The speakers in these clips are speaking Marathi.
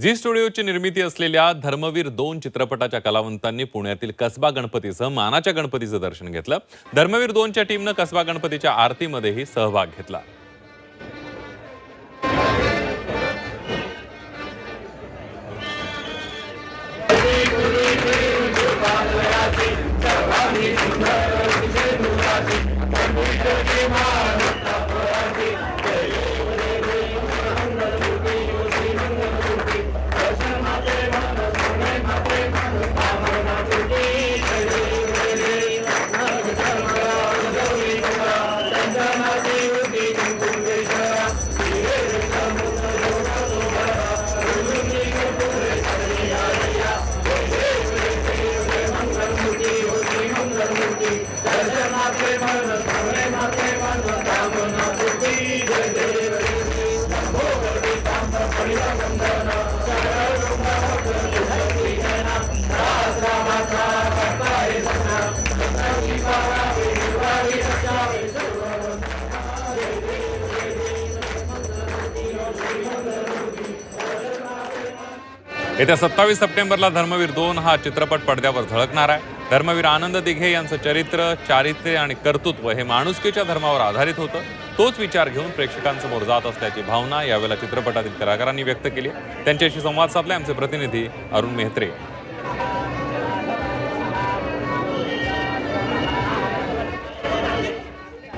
झी स्टुडिओची निर्मिती असलेल्या धर्मवीर दोन चित्रपटाच्या कलावंतांनी पुण्यातील कसबा गणपतीसह मानाच्या गणपतीचं दर्शन घेतलं. धर्मवीर दोनच्या टीमनं कसबा गणपतीच्या आरतीमध्येही सहभाग घेतला. येत्या सत्तावीस सप्टेंबरला धर्मवीर दोन हा चित्रपट पडद्यावर झळकणार आहे. धर्मवीर आनंद दिघे यांचं चरित्र चारित्र्य आणि कर्तृत्व हे माणुसकीच्या धर्मावर आधारित होतं. तोच विचार घेऊन प्रेक्षकांसमोर जात असल्याची भावना यावेळेला चित्रपटातील कलाकारांनी व्यक्त केली त्यांच्याशी संवाद साधला आमचे प्रतिनिधी अरुण मेहत्रे.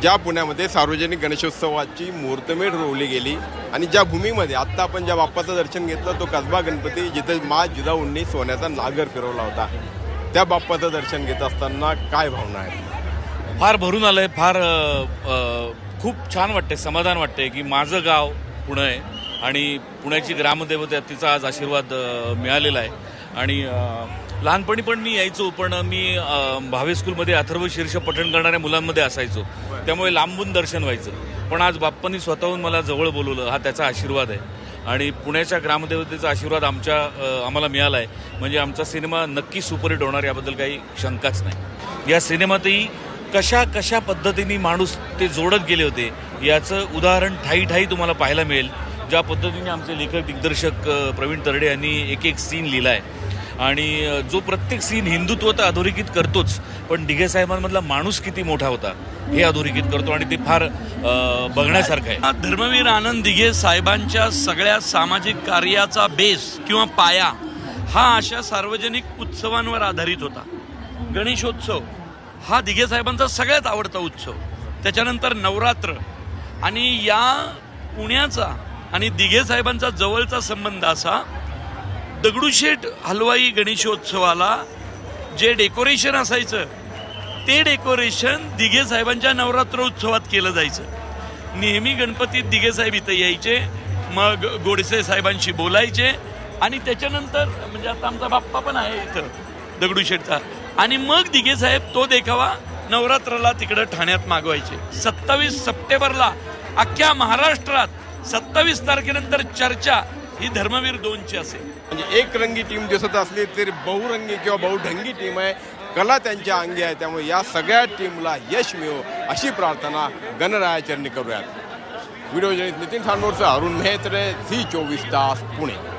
ज्या पुण्यामध्ये सार्वजनिक गणेशोत्सवाची मुहूर्तमेढ रोवली गेली आणि ज्या भूमीमध्ये आत्ता आपण ज्या बाप्पाचं दर्शन घेतलं तो कसबा गणपती जिथे मा जिजाऊंनी सोन्याचा नागर फिरवला होता त्या बाप्पाचं दर्शन घेत असताना काय भावना आहे फार भरून आलंय फार खूप छान वाटते समाधान वाटते की माझं गाव पुणे आहे आणि पुण्याची ग्रामदेवता तिचा आज आशीर्वाद मिळालेला आहे. आणि लहानपणी पण मी यायचो पण मी भावे स्कूलमध्ये अथर्व शीर्ष पठण करणाऱ्या मुलांमध्ये असायचो. त्यामुळे लांबून दर्शन व्हायचं. पण आज बाप्पांनी स्वतःहून मला जवळ बोलवलं हा त्याचा आशीर्वाद आहे. आणि पुण्याच्या ग्रामदेवतेचा आशीर्वाद आमच्या आम्हाला मिळाला आहे म्हणजे आमचा सिनेमा नक्की सुपरहिट होणार याबद्दल काही शंकाच नाही. या सिनेमातही कशा कशा पद्धतीने माणूस ते जोडत गेले होते याचं उदाहरण ठाई ठाई तुम्हाला पाहायला मिळेल. ज्या पद्धतीने आमचे लेखक दिग्दर्शक प्रवीण तरडे यांनी एक एक सीन लिहिला आहे आणि जो प्रत्येक सीन हिंदुत्व तर अधोरेखित करतोच पण दिघे साहेबांमधला माणूस किती मोठा होता हे अधोरेखित करतो आणि ते फार बघण्यासारखं आहे. धर्मवीर आनंद दिघे साहेबांच्या सगळ्या सामाजिक कार्याचा बेस किंवा पाया हा अशा सार्वजनिक उत्सवांवर आधारित होता. गणेशोत्सव हा दिघे साहेबांचा सगळ्यात आवडता उत्सव. त्याच्यानंतर नवरात्र आणि या पुण्याचा आणि दिघे साहेबांचा जवळचा संबंध असा दगडूशेठ हलवाई गणेशोत्सवाला जे डेकोरेशन असायचं ते डेकोरेशन दिघे साहेबांच्या नवरात्र उत्सवात केलं जायचं. नेहमी गणपतीत दिघे साहेब इथं यायचे मग गोडसे साहेबांशी बोलायचे आणि त्याच्यानंतर म्हणजे आता आमचा बाप्पा पण आहे इथं दगडूशेठचा आणि मग दिघे साहेब तो देखावा नवरात्राला तिकडं ठाण्यात मागवायचे. सत्तावीस सप्टेंबरला अख्ख्या महाराष्ट्रात सत्तावीस तारखेनंतर चर्चा ही धर्मवीर दोनची असेल. म्हणजे एक रंगी टीम दिसत असली तरी बहुरंगी किंवा बहुढंगी टीम आहे. कला त्यांच्या अंगी आहे. त्यामुळे या सगळ्या टीमला यश मिळो अशी प्रार्थना गणरायाचरणी करूयात. व्हिडिओ नितीन खानोरचं अरुण मेहत्रे झी चोवीस तास पुणे.